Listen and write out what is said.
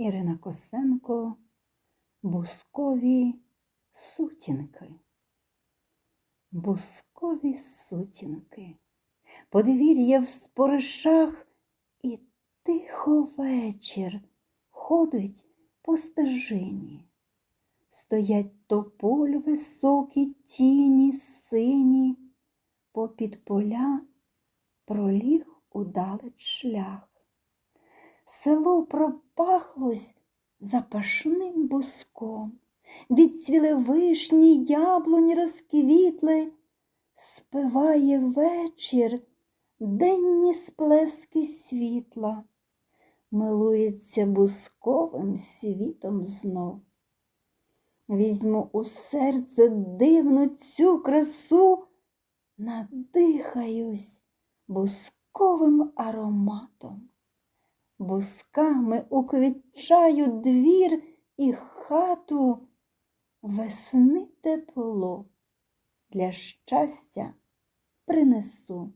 Ірина Косенко Бускові сутінки. Бускові сутінки. Подвір'я в споришах і тихо вечір ходить по стежині. Стоять тополь високі тіні сині, попід поля проліг удалеч шлях. Село пропахлось запашним буском, відцвіли вишні, яблуні розквітли, спиває вечір денні сплески світла, милується бусковим світом знов. Візьму у серце дивну цю красу, надихаюсь бусковим ароматом. Бусками уквітчаю двір і хату, весни тепло для щастя принесу.